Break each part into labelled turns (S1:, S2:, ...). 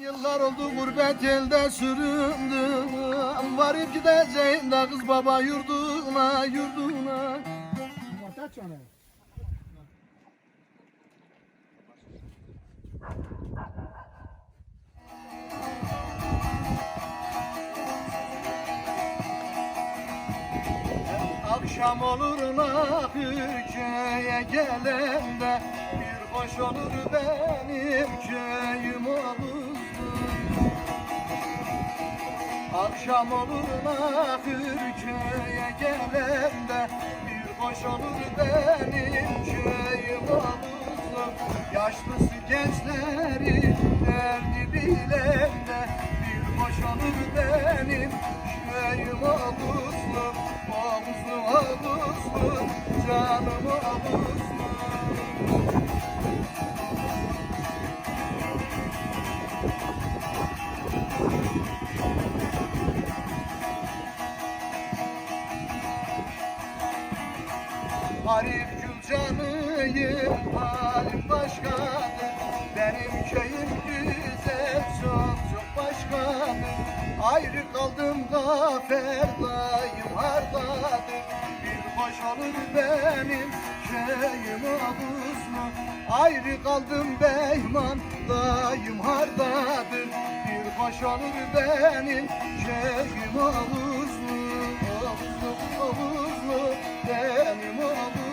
S1: Yıllar oldu gurbet elde süründüm Varıp gideceğim de kız baba yurduna yurduna. Akşam olur nakı köye gelende Bir hoş olur benim köyüm olurdu Akşam olur nakır köye gelende Bir hoş olur benim köyüm olurdu Yaşlısı gençleri derdi bilende Bir hoş olur benim köyüm olurdu Omuzlu omuzlu canım omuzlu başkadır Benim köyüm güzel çok çok başkadır Ayrı kaldım gafer dayım hardadır Bir hoş olur benim köyüm avuzlu Ayrı kaldım beyman dayım hardadır Bir hoş olur benim köyüm avuzlu Avuzlu avuzlu benim avuzlu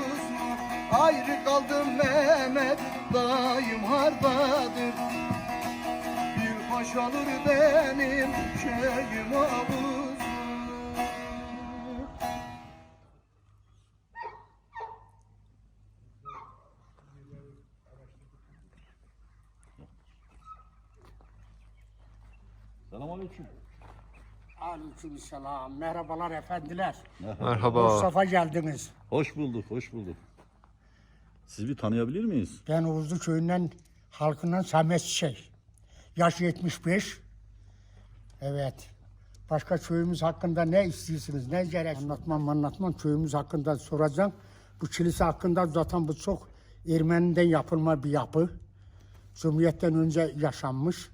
S1: Ayrı kaldım Mehmet dayım hardadır Bir hoş olur benim köyüm avuzlu
S2: Selamünaleyküm.
S3: Aleykümselam. Merhabalar efendiler.
S4: Merhaba.
S3: Mustafa geldiniz.
S2: Hoş bulduk, hoş bulduk. Sizi bir tanıyabilir miyiz?
S3: Ben Uğuzlu köyünden halkından Samet Çiçek. Yaş 75. Evet. Başka köyümüz hakkında ne istiyorsunuz? Ne gerek? Anlatmam anlatmam. Köyümüz hakkında soracağım. Bu kilise hakkında zaten bu çok Ermeni'den yapılma bir yapı. Cumhuriyet'ten önce yaşanmış.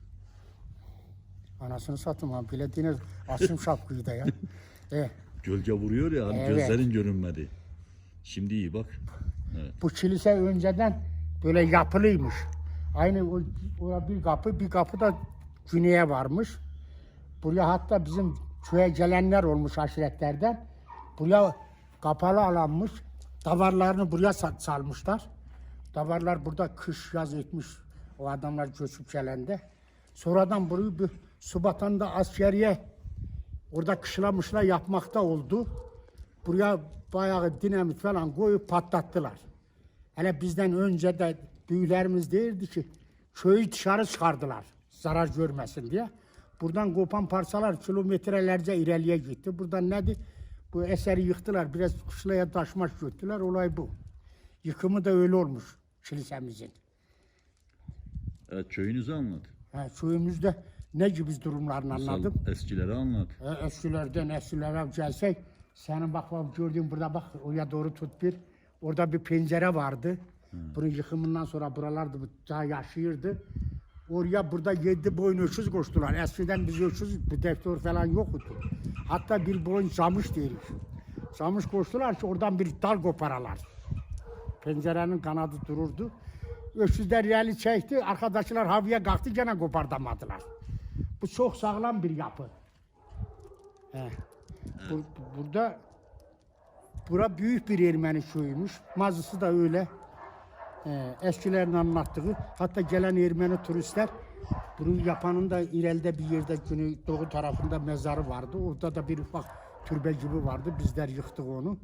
S3: Anasını satım ha. Bilediğiniz asım şapkıyı da ya. Evet.
S2: Gölge vuruyor ya, hani
S3: Evet.
S2: gözlerin görünmedi. Şimdi iyi bak.
S3: Bu kilise önceden böyle yapılıymış. Aynı o, o bir kapı, bir kapı da güneye varmış. Buraya hatta bizim köye gelenler olmuş aşiretlerden. Buraya kapalı alanmış. Davarlarını buraya sa- salmışlar. Davarlar burada kış yaz etmiş o adamlar göçüp gelende. Sonradan burayı bir Subatan'da askeriye orada kışlamışlar yapmakta oldu. Buraya bayağı dinamit falan koyup patlattılar. Hele bizden önce de büyülerimiz değildi ki köyü dışarı çıkardılar zarar görmesin diye. Buradan kopan parçalar kilometrelerce ileriye gitti. Buradan nedir? Bu eseri yıktılar. Biraz kışlaya taşmaş götürdüler. Olay bu. Yıkımı da öyle olmuş kilisemizin.
S2: Evet, köyünüzü anlat.
S3: Ha, köyümüzde ne gibi durumlarını
S2: Masal
S3: anladım.
S2: eskileri anlat.
S3: E, eskilerden eskilere gelsek, senin bak bak gördüğün burada bak oraya doğru tut bir. Orada bir pencere vardı. Bunun yıkımından sonra buralarda bu daha yaşıyordu. Oraya burada yedi boyun öküz koştular. Eskiden biz öküz, bu defter falan yoktu. Hatta bir boyun camış deriz. Camış koştular ki oradan bir dal koparalar. Pencerenin kanadı dururdu. Öküzler yeli çekti, arkadaşlar havaya kalktı gene kopardamadılar. Bu çok sağlam bir yapı. He. Bur- burada bura büyük bir Ermeni köyüymüş. Mazısı da öyle. Ee, eskilerin anlattığı. Hatta gelen Ermeni turistler bunu yapanın da ileride bir yerde güney doğu tarafında mezarı vardı. Orada da bir ufak türbe gibi vardı. Bizler yıktık onu.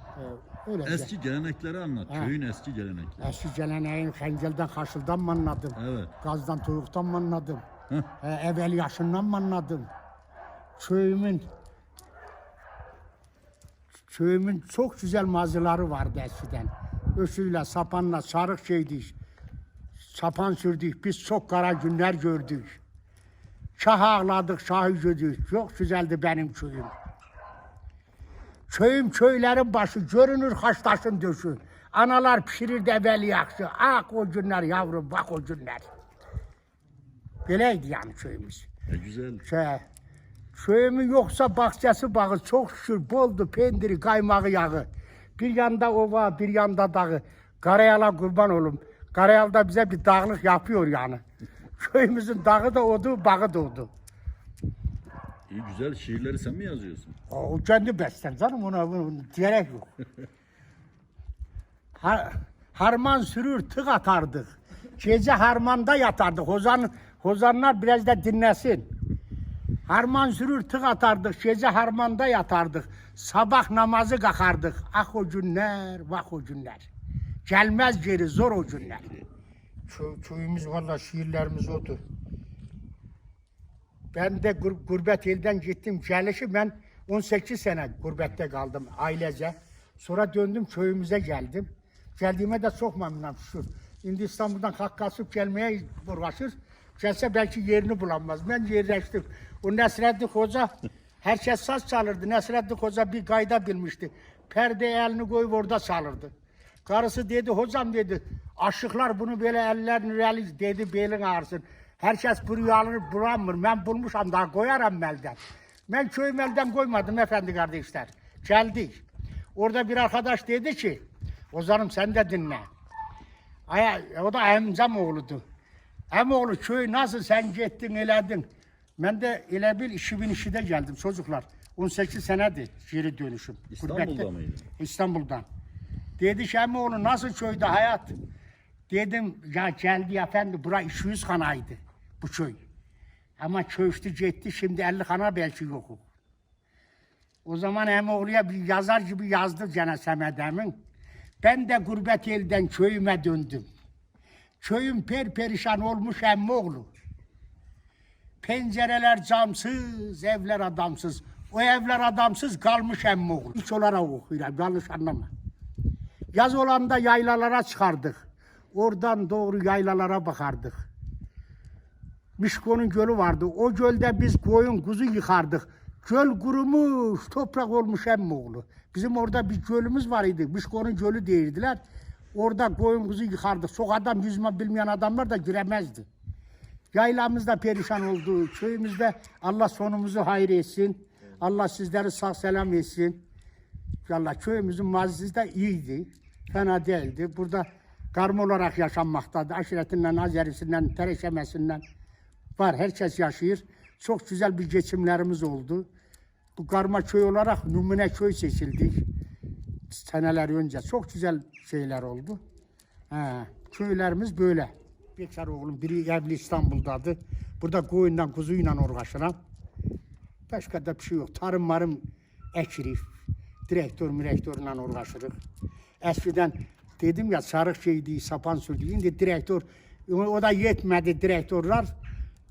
S3: Ee, öyle.
S2: Eski gelenekleri anlat.
S3: Ha.
S2: Köyün eski gelenekleri.
S3: Eski geleneğin hengelden, haşıldan mı anladım?
S2: Evet.
S3: Gazdan, toyuktan mı anladım? Ee, evvel yaşından mı anladım? Köyümün köyümün çok güzel mazıları vardı eskiden. Ösüyle, sapanla, sarık şeydik. Sapan sürdük. Biz çok kara günler gördük. Şah ağladık, şahı gördük. Çok güzeldi benim köyüm. Köyüm köylerin başı, görünür haştaşın döşü. Analar pişirir de evvel yakşı. Ah o günler yavrum, bak o günler. Böyleydi yani köyümüz.
S2: E, güzel.
S3: Şey, köyümün yoksa bahçesi bağı çok şükür boldu pendiri, kaymağı yağı. Bir yanda ova, bir yanda dağı. Karayala kurban olum. Karayal da bize bir dağlık yapıyor yani. Köyümüzün dağı da odu, bağı da odu.
S2: İyi güzel şiirleri sen mi yazıyorsun?
S3: O kendi besler canım ona, ona diyerek yok. Har, harman sürür tık atardık. Gece harmanda yatardık. Hozan, hozanlar biraz da dinlesin. Harman sürür tık atardık. Gece harmanda yatardık. Sabah namazı kalkardık. Ah o günler, vah o günler. Gelmez geri zor o günler. Kö, köyümüz valla şiirlerimiz odur. Ben de gur- gurbet elden gittim. Gelişi ben 18 sene gurbette kaldım ailece. Sonra döndüm köyümüze geldim. Geldiğime de çok memnunum şükür. Şimdi İstanbul'dan kalkasıp gelmeye uğraşır. Gelse belki yerini bulamaz. Ben yerleştim. O Nesrettin Hoca herkes saz çalırdı. Nesrettin Hoca bir kayda bilmişti. Perde elini koyup orada çalırdı. Karısı dedi hocam dedi aşıklar bunu böyle ellerini reli dedi belin ağrısın. Herkes bu rüyaları bulamır. Ben bulmuşam daha koyarım elden. Ben köyüm elden koymadım efendi kardeşler. Geldik. Orada bir arkadaş dedi ki Ozan'ım sen de dinle. Aya, o da emzam oğludu. Emoğlu köy nasıl sen gittin eledin. Ben de ele bir 2002'de geldim çocuklar. 18 senedir geri dönüşüm.
S2: İstanbul'da
S3: Gurbette.
S2: mıydın?
S3: İstanbul'dan. Dedi ki oğlu nasıl köyde hayat? Dedim ya geldi efendi bura 200 kanaydı bu köy. Ama köştü gitti şimdi 50 kana belki yok. O zaman Emoğlu'ya bir yazar gibi yazdı gene Semedem'in. Ben de gurbet elden köyüme döndüm. Köyüm perperişan olmuş emmoğlu. Pencereler camsız, evler adamsız. O evler adamsız kalmış emmoğlu. Hiç olarak okuyorum, yanlış anlama. Yaz olanda yaylalara çıkardık. Oradan doğru yaylalara bakardık. Mişko'nun gölü vardı. O gölde biz koyun kuzu yıkardık. Göl kurumuş, toprak olmuş emmoğlu. Bizim orada bir gölümüz var idi. Mişko'nun gölü değildiler. Orada koyun kuzu yıkardık. Sokaktan yüzme bilmeyen adamlar da giremezdi. Yaylamız da perişan oldu. Köyümüzde Allah sonumuzu hayır etsin. Allah sizleri sağ selam etsin. Valla köyümüzün mazisi de iyiydi. Fena değildi. Burada karma olarak yaşanmaktadır. Aşiretinden, azerisinden, tereşemesinden var. Herkes yaşıyor. Çok güzel bir geçimlerimiz oldu. Bu karma köy olarak numune köy seçildik. Seneler önce. Çok güzel şeyler oldu. Ha, köylerimiz böyle. Bekar oğlum biri evli İstanbul'dadı. Burada koyundan kuzuyla uğraşıram. Başka da bir şey yok. Tarım marım ekirik. Direktör mürektörle uğraşırıq. Eskiden dedim ya sarık şeydi, sapan sürdü. Şimdi direktör, o da yetmedi direktörler.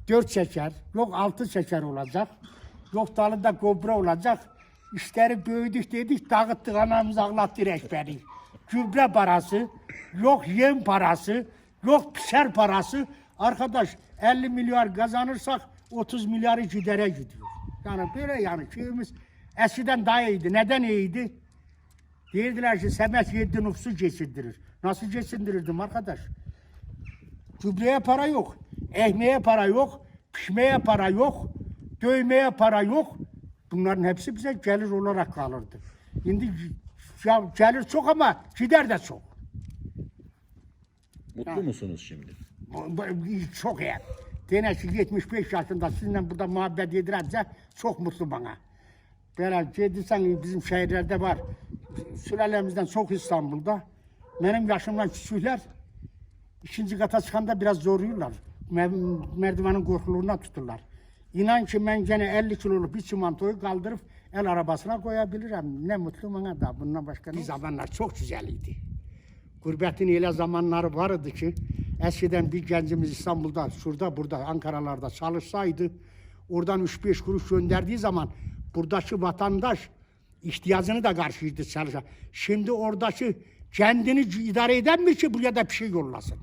S3: Dört çeker, yok altı çeker olacak. Yok dalında kobra olacak. İşleri büyüdük dedik, dağıttık anamız ağlattı rehberi. Gübre parası, yok yem parası, yok pişer parası. Arkadaş 50 milyar kazanırsak 30 milyarı gidere gidiyor. Yani böyle yani köyümüz eskiden daha iyiydi. Neden iyiydi? Derdiler ki Semet yedi nüfusu geçindirir. Nasıl geçindirirdim arkadaş? Gübreye para yok. Ekmeğe para yok. Pişmeye para yok. Dövmeye para yok. Bunların hepsi bize gelir olarak kalırdı. Şimdi ya gelir çok ama gider de çok.
S2: Mutlu musunuz şimdi?
S3: Çok iyi. Denesi 75 yaşında sizinle burada muhabbet ediremse çok mutlu bana. Böyle gediysen bizim şehirlerde var. Sülalemizden çok İstanbul'da. Benim yaşımdan küçükler ikinci kata çıkanda biraz zoruyorlar. Mer- Merdivenin korkuluğuna tuturlar. İnan ki ben gene 50 kiloluk bir çimentoyu kaldırıp el arabasına koyabilirim. Ne mutlu bana da bundan başka ne zamanlar çok güzeliydi. Gurbetin öyle zamanları vardı ki eskiden bir gencimiz İstanbul'da, şurada, burada, Ankaralarda çalışsaydı oradan 3-5 kuruş gönderdiği zaman buradaki vatandaş ihtiyacını da karşıydı çalışan. Şimdi oradaki kendini idare eden mi ki buraya da bir şey yollasın?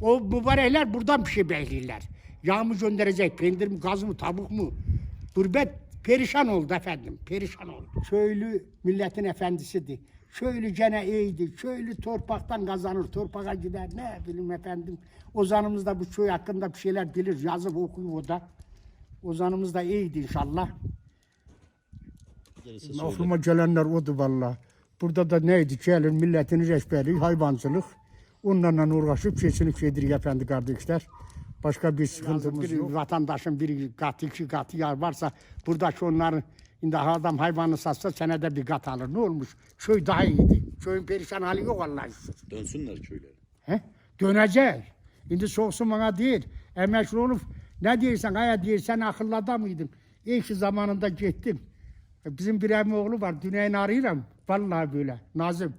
S3: O mübarekler buradan bir şey bekliyorlar. Yağ mı gönderecek, peynir mi, gaz mı, tavuk mu? Gurbet perişan oldu efendim, perişan oldu. Köylü milletin efendisidir. Köylü gene iyiydi. Köylü torpaktan kazanır, torpaka gider. Ne bileyim efendim. Ozanımız da bu köy hakkında bir şeyler bilir. Yazıp okuyor o da. Ozanımız da iyiydi inşallah. Aklıma gelenler odu valla. Burada da neydi? Gelin milletin rehberi, hayvancılık. Onlarla uğraşıp keçini kedirik efendi kardeşler. Başka bir sıkıntımız yok. Vatandaşın bir kat, iki katı yer varsa buradaki onların Şimdi adam hayvanı satsa senede bir kat alır. Ne olmuş? Köy daha iyiydi. Köyün perişan hali yok şükür.
S2: Dönsünler köylere.
S3: He? Dönecek. Şimdi soğuksun bana değil. Emekli olup ne diyorsan, aya diyorsan akıllı adam mıydın? İyi ki zamanında gittim. Bizim bir emin oğlu var. Düneyin arıyorum. Vallahi böyle. Nazım.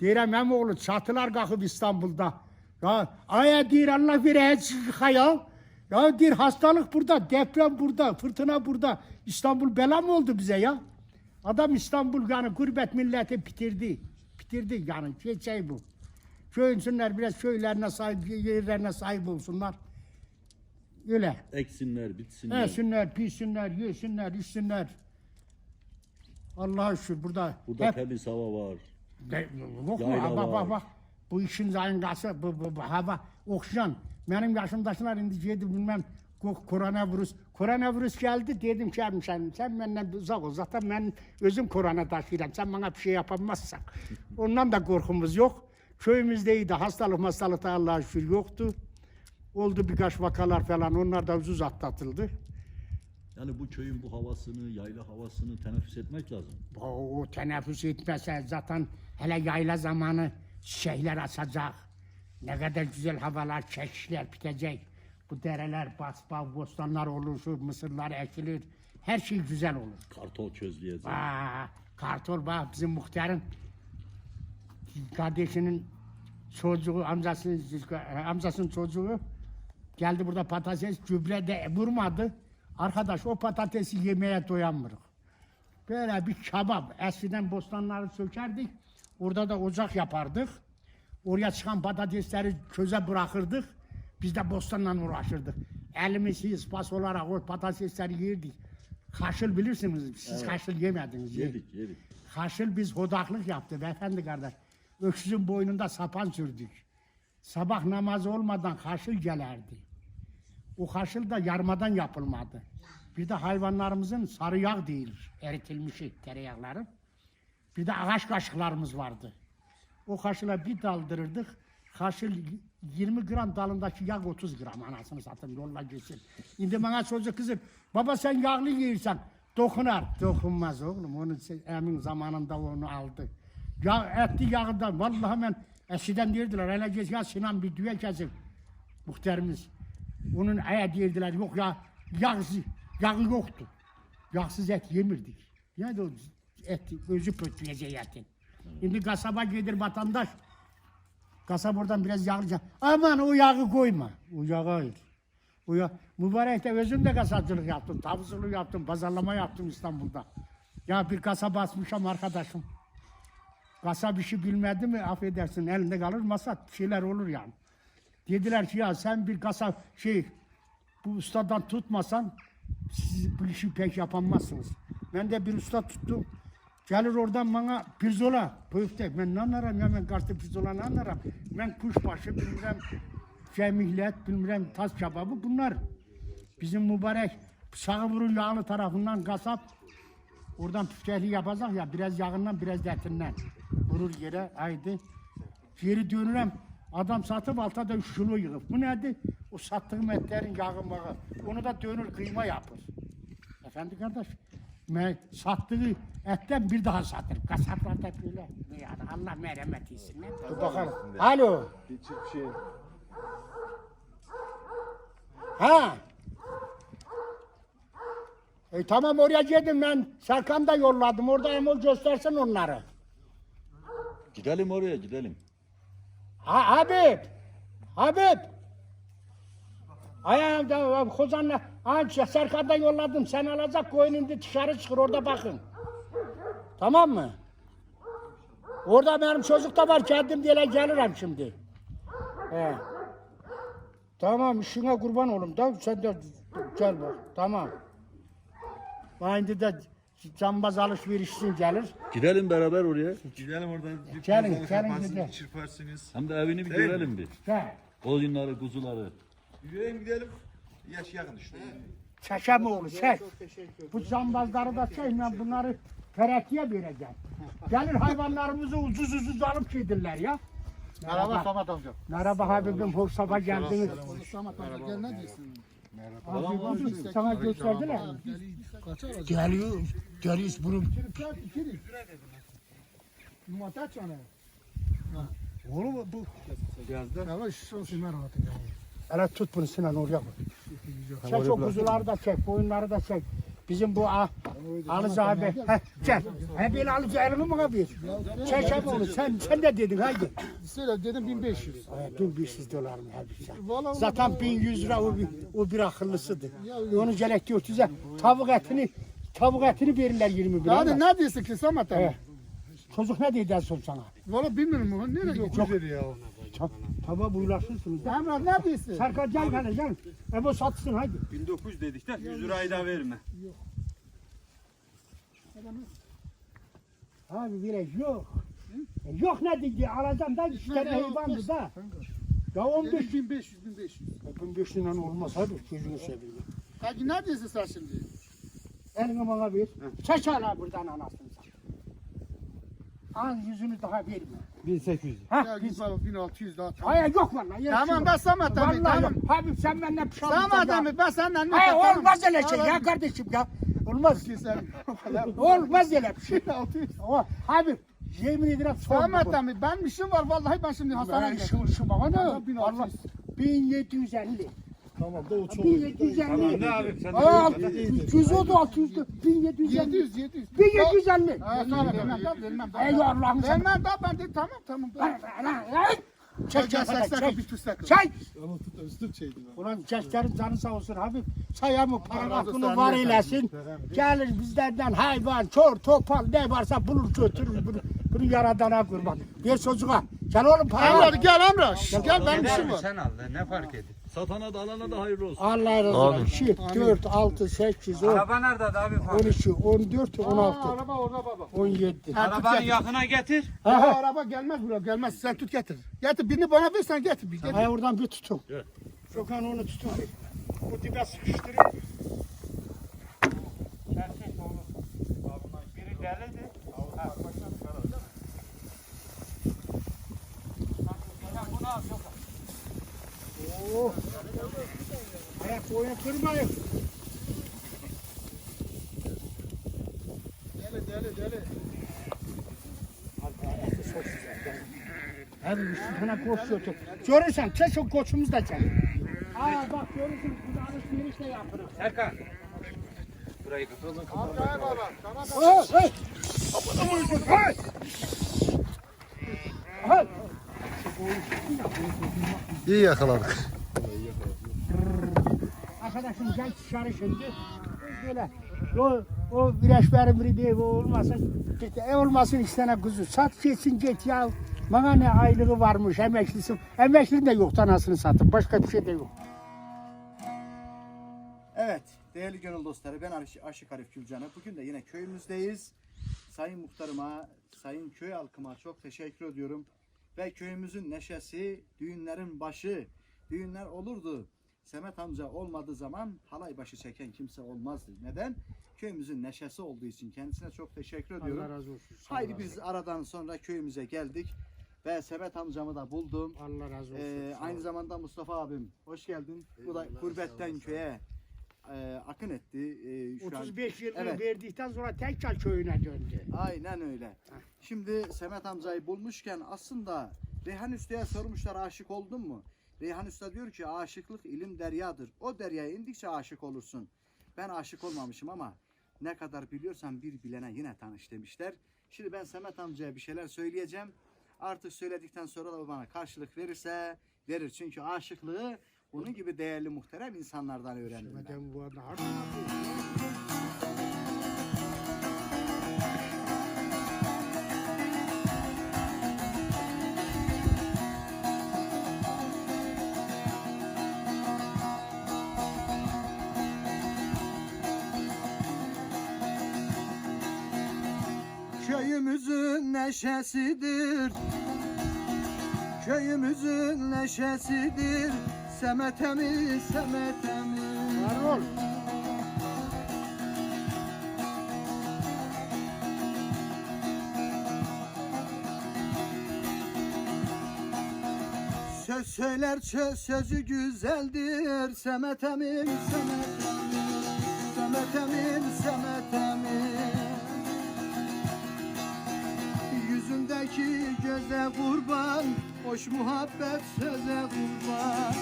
S3: Diyorum emin oğlu çatılar kalkıp İstanbul'da. Ya aya diyor Allah bir ya. Ya diyor hastalık burada, deprem burada, fırtına burada. İstanbul bela mı oldu bize ya? Adam İstanbul yani gurbet milleti bitirdi. Bitirdi yani şey, şey bu. Köyinsünler biraz köylerine sahip, yerlerine sahip olsunlar. Öyle.
S2: Eksinler, bitsinler.
S3: Esinler, pişsinler, yesinler, içsinler. Allah'a şükür burada
S2: Burada
S3: hep
S2: temiz hava var.
S3: de, yok mu? Bak bak bak. Bu işin zayıngası, bu, bu, bu hava, oksijen. Benim yaşımdaşlar indi dedi bilmem ko- koronavirüs. Koronavirüs geldi dedim ki "Abi sen, sen benden uzak ol. Zaten ben özüm korona taşıyorum. Sen bana bir şey yapamazsan. Ondan da korkumuz yok. Köyümüzdeydi. Hastalık hastalık da Allah'a şükür yoktu. Oldu birkaç vakalar falan. Onlar da ucuz atlatıldı.
S2: Yani bu köyün bu havasını, yayla havasını teneffüs etmek lazım.
S3: O, o teneffüs etmese zaten hele yayla zamanı şeyler açacak. Ne kadar güzel havalar, çeşitler bitecek. Bu dereler, basbağ, bostanlar olur, şu mısırlar ekilir. Her şey güzel olur.
S2: Kartol çözleyeceğiz.
S3: Aa, kartol bak bizim muhtarın kardeşinin çocuğu, amcasının, amcasının çocuğu geldi burada patates gübre de vurmadı. Arkadaş o patatesi yemeye doyamırız. Böyle bir kebap. Eskiden bostanları sökerdik. Orada da ocak yapardık. Oraya çıkan patatesleri köze bırakırdık. Biz de bostanla uğraşırdık. Elimizi ispas olarak o patatesleri yerdik. Kaşıl bilirsiniz. Siz kaşıl yemediniz.
S2: Yedik, yedik.
S3: Haşıl biz hodaklık yaptı beyefendi kardeş. Öküzün boynunda sapan sürdük. Sabah namazı olmadan haşıl gelerdi. O haşıl da yarmadan yapılmadı. Bir de hayvanlarımızın sarı yağ değil, eritilmişi tereyağları. Bir de ağaç kaşıklarımız vardı. O haşıla bir daldırırdık. Haşıl 20 gram dalındaki yağ 30 gram anasını satın yolla gitsin. Şimdi bana çocuk kızım baba sen yağlı yiyirsen dokunar. Dokunmaz oğlum onu emin zamanında onu aldı. Ya etli yağından vallahi ben eskiden derdiler hele geç ya Sinan bir düğe kesip muhterimiz. Onun aya derdiler yok ya yağ, yağı yoktu. Yağsız et yemirdik. Yani o et özü pötleyeceği etin. Şimdi kasaba gelir vatandaş. Kasap oradan biraz yağlı. Aman o yağı koyma. O yağı hayır. O ya, mübarek de özüm de kasapçılık yaptım. Tavızcılık yaptım. Pazarlama yaptım İstanbul'da. Ya bir kasaba asmışım arkadaşım. Kasap işi bilmedi mi affedersin elinde kalır masat şeyler olur yani. Dediler ki ya sen bir kasap şey bu ustadan tutmasan siz bu işi pek yapamazsınız. Ben de bir usta tuttum. Gelir oradan bana pirzola, pöftek. Ben ne anlarım ya ben kartı pirzola ne anlarım. Ben kuşbaşı bilmem cemihlet bilmem tas kebabı bunlar. Bizim mübarek Sağvurun yağlı tarafından kasap oradan püftehli yapacak ya biraz yağından biraz da etinden. Vurur yere haydi. Geri dönürüm. Adam satıp altta da üç kilo yığıp. Bu nedir? O sattığım etlerin yağı bağı. Onu da dönür kıyma yapır. Efendi kardeş. Sattığı etten bir daha satır. Kasaplar da böyle. Yani Allah merhamet etsin. Dur bakalım. Alo.
S1: Hiçbir şey.
S3: Ha. E tamam oraya geldim ben. Serkan da yolladım. Orada emol göstersin onları.
S2: Gidelim oraya, gidelim.
S3: Ha Habib. Habib. Ayağımda Kozan'la ha Serkan'da yolladım. Sen alacak koyun indi dışarı çıkır orada bakın. Tamam mı? Orada benim çocuk da var kendim diye gelirim şimdi. He. Tamam işine kurban olum da sen de gel bak. Tamam. Şimdi de cambaz alışveriş için gelir.
S2: Gidelim beraber oraya.
S4: Gidelim oradan bir
S3: Gelin,
S4: pazarlık
S3: gelin
S4: yaparsınız,
S3: gidelim.
S4: çırparsınız.
S2: Hem de evini bir
S4: Değil mi?
S2: görelim bir.
S3: He.
S2: Koyunları, kuzuları.
S4: Yürüyelim gidelim. Yaş yakın işte.
S3: Çeşem oğlu çek. Bu cambazları da çek ben bunları feretiye vereceğim. Gelir hayvanlarımızı ucuz ucuz alıp gidirler ya.
S5: Merhaba Samet amca.
S3: Merhaba Habibim, hoş sabah geldiniz.
S5: Samet amca gel ne diyorsun?
S3: Habibim, sana gösterdiler mi? Geliyor, geliyoruz bunu.
S5: Numata çane. Oğlum bu. Yazdı. Son simer atın ya.
S3: Hele tut bunu Sinan oraya koy. Çek o kuzuları da çek, boyunları da çek. Bizim bu a, Alıcı abi, heh, çek. He böyle alıcı elini mi kapıyor? Çek abi onu, sen, sen de dedin hadi.
S5: Söyle dedim 1500.
S3: Ee, 1500 dolar mı hadi
S5: Vallahi
S3: Zaten 1100 lira o bir, o bir akıllısıdır. Onu gerek yok size. Tavuk etini, tavuk etini verirler 20 bin.
S5: Yani ne diyorsun ki Samet abi?
S3: Çocuk ne dedi en son sana?
S5: Valla bilmiyorum nereye dedi ya.
S3: Ta- Tamam buyurasınız. da.
S5: Emrah ne diyorsun?
S3: Serkan gel gel gel. Ebo satsın hadi.
S6: 1900 dedik de 100 lirayı da verme.
S3: Abi bile yok. E, Yok ne dedi? Alacağım da işte meyvandı da. Ya 15
S5: Dedim 1500 1500.
S3: 1500 lira olmaz hadi gözünü seveyim.
S5: Peki ne diyorsun sen şimdi?
S3: Elini bana ver. Çek hala buradan anasını Az yüzünü daha verme.
S6: 1800.
S3: Ha,
S5: Ya
S3: biz...
S5: git bana 1600 daha. Tamam.
S3: Hayır yok vallahi. yok,
S5: Tamam ben Samet abi
S3: Vallahi
S5: tamam.
S3: yok. Habib sen benden pişman
S5: Samet abi ben senden ne
S3: Hayır olmaz öyle şey ya kardeşim ya. Olmaz. Olmaz öyle bir şey.
S5: 1600.
S3: O Habib yemin ederim sorma.
S5: Samet abi ben işim var vallahi ben şimdi hastaneye
S3: Ben
S5: gidiyorum.
S3: şu şu bana ne?
S5: Tamam, 1600.
S3: Allah 1750.
S5: Tamam da o
S3: 1750.
S6: Ne abi sen
S3: Aa 300 oldu 600 1750.
S5: 700 700.
S3: 1750.
S5: Ha tamam vermem da vermem. da.
S3: Ey Allah'ım sen.
S5: Vermem da ben de tamam tamam.
S3: Çek
S5: Gel
S3: çek çek.
S5: bir.
S3: Çek.
S5: Ama tut üstüm şeydi ben.
S3: Ulan gençlerin canı sağ olsun Habib. Sayamı para
S5: razı
S3: hakkını var eylesin. Gelir bizlerden hayvan, çor, topal ne varsa bulur götürür bunu. Bunu yaradana kurban. Bir çocuğa. Gel oğlum para
S5: Emrah
S3: ver.
S5: gel Emrah. Gel benim işim var.
S6: Sen al ne fark ediyor?
S2: Satana da alana da hayırlı olsun.
S3: Allah razı olsun. 2, 4, 6, 8, 10,
S6: Araba nerede abi?
S3: 12, 14,
S5: Aa,
S3: 16,
S5: araba orada baba.
S3: 17.
S5: Ha, tut
S6: Arabanın
S5: getir.
S6: yakına getir.
S5: Ya,
S3: Aha.
S5: araba gelmez buraya gelmez. Sen tut getir. Getir birini bana ver sen getir. Bir getir.
S3: Hay oradan bir tutun.
S2: Evet.
S3: Şokan onu tutun. Bu dibe sıkıştırın.
S6: Biri delidi.
S3: Oo. Kırmayın.
S5: Deli deli deli.
S3: Abi bir tane koç götür. Görürsen çek o koçumuz da çek. Aa bak görürsün burada alışveriş de yapırız.
S6: Serkan. Burayı kapat.
S5: Amcaya baba. Sana da.
S3: Oh, hey. Hey. Hey.
S5: İyi yakaladık.
S3: Gel dışarı şimdi. Böyle o, o verim biri değil o olmasın. Git, e olmasın iki tane kuzu. Sat geçsin git ya. Bana ne aylığı varmış emeklisi. Emeklinin de yok anasını satın. Başka bir şey de yok.
S1: Evet, değerli gönül dostları ben Aş- Aşık Arif Gülcan'ı. Bugün de yine köyümüzdeyiz. Sayın muhtarıma, sayın köy halkıma çok teşekkür ediyorum. Ve köyümüzün neşesi, düğünlerin başı, düğünler olurdu. Semet amca olmadığı zaman halay başı çeken kimse olmazdı. Neden? Köyümüzün neşesi olduğu için kendisine çok teşekkür ediyorum.
S3: Allah razı olsun. Sağ
S1: Haydi biz aradan sonra köyümüze geldik. Ve Semet amcamı da buldum.
S3: Allah razı olsun.
S1: Ee, aynı zamanda Mustafa abim hoş geldin. Bu da gurbetten köye e, akın etti. E, şu an.
S3: 35 yıl
S1: Evet.
S3: verdikten sonra tekrar köyüne döndü.
S1: Aynen öyle. Şimdi Semet amcayı bulmuşken aslında Reyhan Usta'ya sormuşlar aşık oldun mu? Reyhan Usta diyor ki aşıklık ilim deryadır. O deryaya indikçe aşık olursun. Ben aşık olmamışım ama ne kadar biliyorsan bir bilene yine tanış demişler. Şimdi ben Semet amcaya bir şeyler söyleyeceğim. Artık söyledikten sonra da bana karşılık verirse verir. Çünkü aşıklığı bunun gibi değerli muhterem insanlardan öğrendim ben. Neşesidir. Köyümüzün neşesidir. Semetemi, semetemi.
S3: Var ol.
S1: Söz söyler söz sözü güzeldir. Semetemin semetemin Semetemin semetemin Yüzündeki göze kurban Hoş muhabbet söze kurban.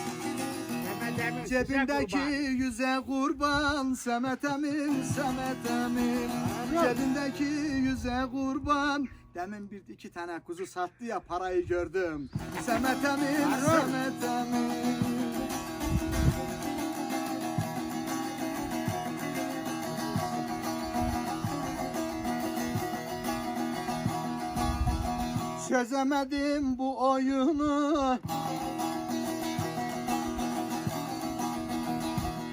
S3: Emin
S1: Cebindeki yüze kurban Semetemin semetemin Cebindeki yüze kurban Demin bir iki tane kuzu sattı ya parayı gördüm. Semetemin
S3: Harun.
S1: semetemin Çözemedim bu oyunu.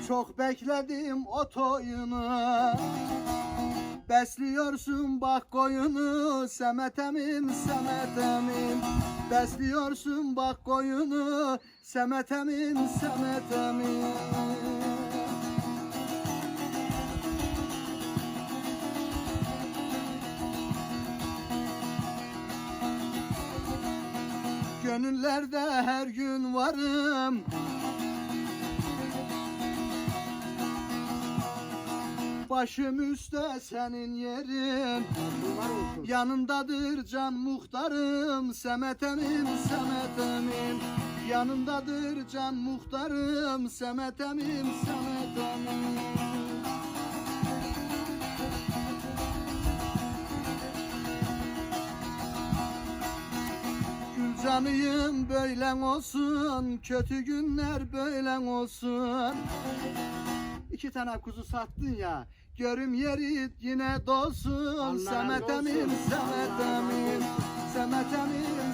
S1: Çok bekledim o toyunu. Besliyorsun bak koyunu Semetemin semetemin. Besliyorsun bak koyunu Semetemin semetemin Gönüllerde her gün varım. Başım üstte senin yerin. Yanındadır can muhtarım Semetemin semetemin Yanındadır can muhtarım Semetemin semetemin canıyım böyle olsun Kötü günler böyle olsun İki tane kuzu sattın ya Görüm yeri yine dolsun semetemin Semetemin semetemin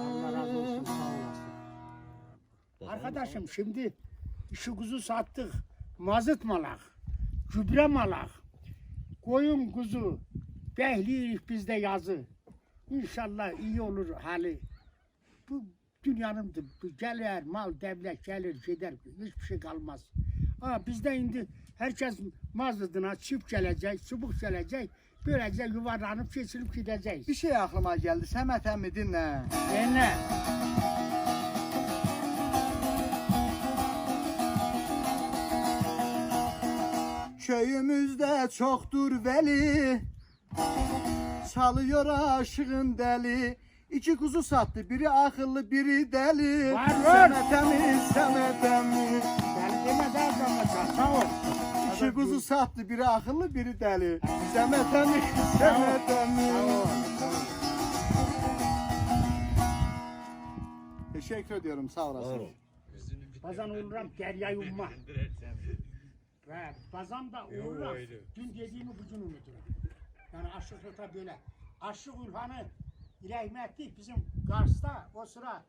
S3: Allah razı olsun. Sağ olasın. Arkadaşım şimdi şu kuzu sattık. Mazıt malak. Gübre malak. Koyun kuzu. Behliyiz bizde yazı. İnşallah iyi olur hali. Bu dünyanın bu gelir mal devlet gelir gider hiçbir şey kalmaz. Ha bizde indi herkes mazıdına çift gelecek, çubuk gelecek. Böylece yuvarlanıp kesilip gideceğiz.
S1: Bir şey aklıma geldi Semet emmi dinle
S3: E ne?
S1: Köyümüzde çoktur veli Çalıyor aşığın deli İki kuzu sattı biri akıllı biri deli
S3: Var, var.
S1: Semetemi semetemi
S3: sonra sağ ol.
S1: İki kuzu sattı biri akıllı biri deli Semetemi semetemi. Teşekkür ediyorum sağ olasın.
S3: Bazen uğram deryayı umma. Ve bazen da uğram. Dün dediğimi bugün unuturum. Yani aşıklıkta böyle. Aşık Urfan'ı ilahime ettik bizim Kars'ta o sıra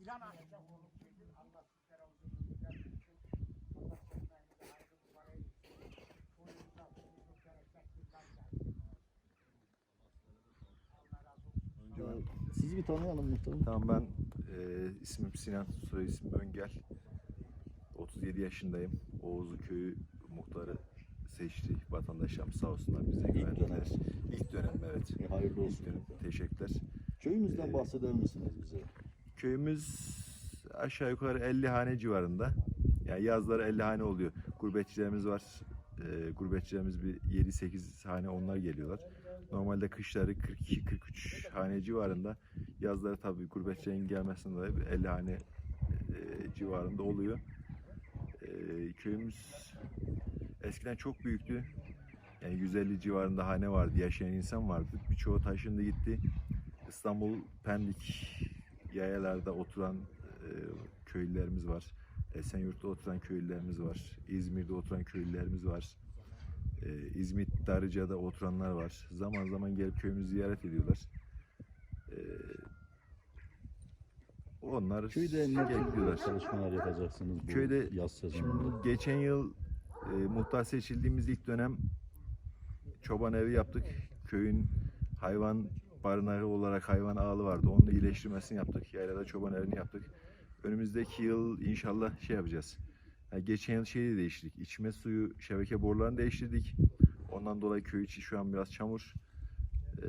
S3: İlan Aşık'a
S2: sizi bir tanıyalım muhtarım.
S4: Tamam ben e, ismim Sinan, soy ismim Öngel. 37 yaşındayım. Oğuzlu köyü muhtarı seçti. Vatandaşlarım sağ olsunlar bize güvendiler. İlk dönem evet.
S2: E, hayırlı
S4: İlk
S2: olsun.
S4: dönem. Teşekkürler.
S2: Köyümüzden
S4: Ee,
S2: bahseder misiniz bize?
S4: Köyümüz aşağı yukarı 50 hane civarında. Yani yazları 50 hane oluyor. Gurbetçilerimiz var. Ee, gurbetçilerimiz bir 7-8 hane onlar geliyorlar. Normalde kışları 42-43 hane civarında. Yazları tabii gurbetçilerin gelmesinden dolayı bir 50 hane e, civarında oluyor. Ee, köyümüz eskiden çok büyüktü. Yani 150 civarında hane vardı, yaşayan insan vardı. Birçoğu taşındı gitti. İstanbul, Pendik yayalarda oturan e, köylülerimiz var. Esenyurt'ta oturan köylülerimiz var. İzmir'de oturan köylülerimiz var. E, İzmit, Darıca'da oturanlar var. Zaman zaman gelip köyümüzü ziyaret ediyorlar. E, onlar
S2: Köyde ne tür çalışmalar yapacaksınız bu
S4: Köyde
S2: yaz sezonunda?
S4: Geçen yıl e, muhtar seçildiğimiz ilk dönem çoban evi yaptık. köyün hayvan barınağı olarak hayvan ağlı vardı. Onun iyileştirmesini yaptık. Yaylada çoban evini yaptık. Önümüzdeki yıl inşallah şey yapacağız. Yani geçen yıl şeyi de değiştirdik. İçme suyu şebeke borularını değiştirdik. Ondan dolayı köy içi şu an biraz çamur. Ee,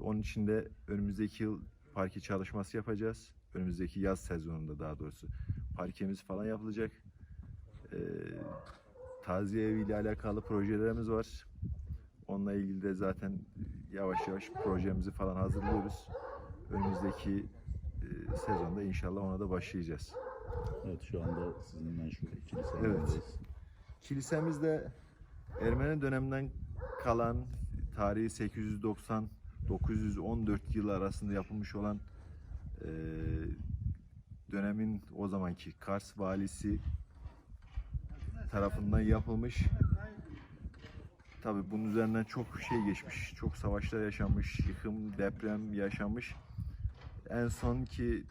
S4: onun için de önümüzdeki yıl parke çalışması yapacağız. Önümüzdeki yaz sezonunda daha doğrusu. Parkemiz falan yapılacak. Ee, taziye eviyle alakalı projelerimiz var. Onunla ilgili de zaten yavaş yavaş projemizi falan hazırlıyoruz. Önümüzdeki e, sezonda inşallah ona da başlayacağız.
S2: Evet şu anda sizin meşhur kilise
S4: Evet.
S2: önündeyiz.
S4: Kilisemizde Ermeni döneminden kalan tarihi 890-914 yıl arasında yapılmış olan e, dönemin o zamanki Kars valisi tarafından yapılmış. Tabi bunun üzerinden çok şey geçmiş, çok savaşlar yaşanmış, yıkım, deprem yaşanmış. En son ki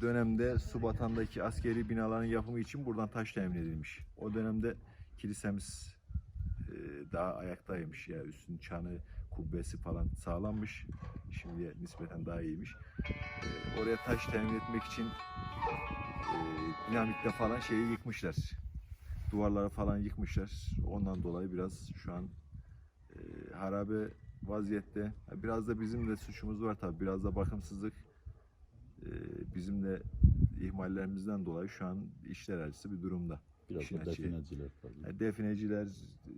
S4: dönemde Subatan'daki askeri binaların yapımı için buradan taş temin edilmiş. O dönemde kilisemiz e, daha ayaktaymış ya üstün çanı, kubbesi falan sağlanmış. Şimdiye nispeten daha iyiymiş. E, oraya taş temin etmek için e, dinamitle falan şeyi yıkmışlar. Duvarları falan yıkmışlar. Ondan dolayı biraz şu an e, harabe vaziyette. Biraz da bizim de suçumuz var tabii. Biraz da bakımsızlık. E, bizim de ihmallerimizden dolayı şu an işler acısı bir durumda.
S2: Biraz
S4: İşin
S2: da
S4: açığı.
S2: defineciler tabii.
S4: Yani defineciler e,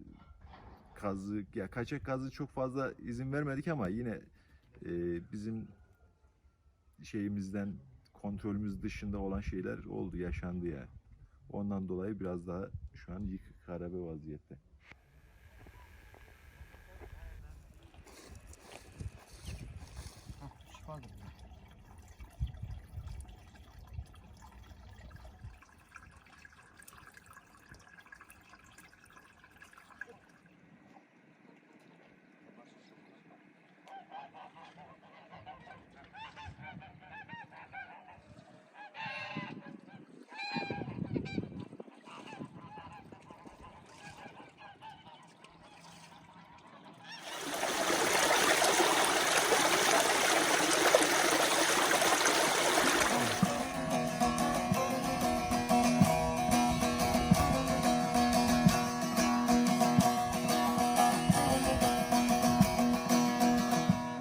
S4: kazı ya kaçak kazı çok fazla izin vermedik ama yine e, bizim şeyimizden kontrolümüz dışında olan şeyler oldu yaşandı yani. Ondan dolayı biraz daha şu an yıkık harabe vaziyette.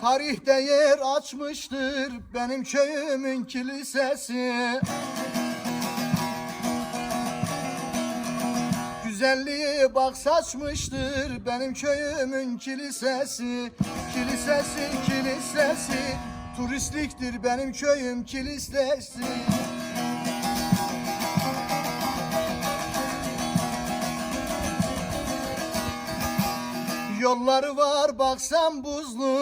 S1: Tarihte yer açmıştır benim köyümün kilisesi. Güzelliği bak saçmıştır benim köyümün kilisesi. Kilisesi kilisesi Turistliktir benim köyüm kilisesi Yolları var baksan buzlu.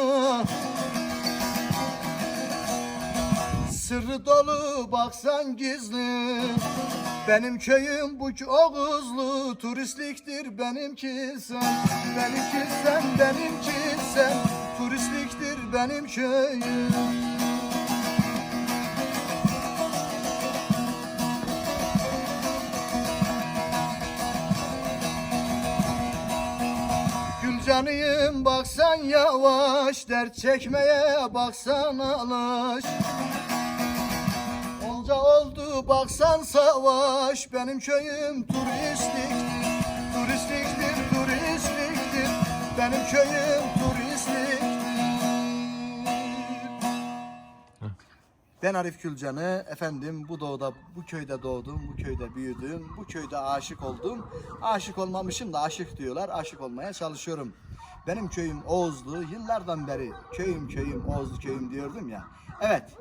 S1: Sırrı dolu baksan gizli. Benim köyüm bu Oğuzlu Turistliktir benimki sen. Benimki sen benimki sen Turistliktir benim köyüm Gülcanıyım baksan yavaş Dert çekmeye baksan alış Onca oldu baksan savaş Benim köyüm turistliktir Turistliktir, turistliktir Benim köyüm turistliktir Ben Arif Gülcan'ı efendim bu doğuda bu köyde doğdum, bu köyde büyüdüm, bu köyde aşık oldum. Aşık olmamışım da aşık diyorlar. Aşık olmaya çalışıyorum. Benim köyüm Oğuzlu. Yıllardan beri köyüm köyüm Oğuzlu köyüm diyordum ya. Evet.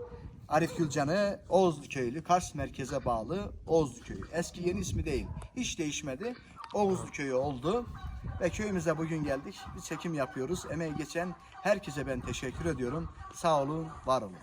S1: Arif Gülcan'ı Oğuzlu köylü, Kars merkeze bağlı Oğuzlu köyü. Eski yeni ismi değil. Hiç değişmedi. Oğuzlu köyü oldu. Ve köyümüze bugün geldik. Bir çekim yapıyoruz. Emeği geçen herkese ben teşekkür ediyorum. Sağ olun, var olun.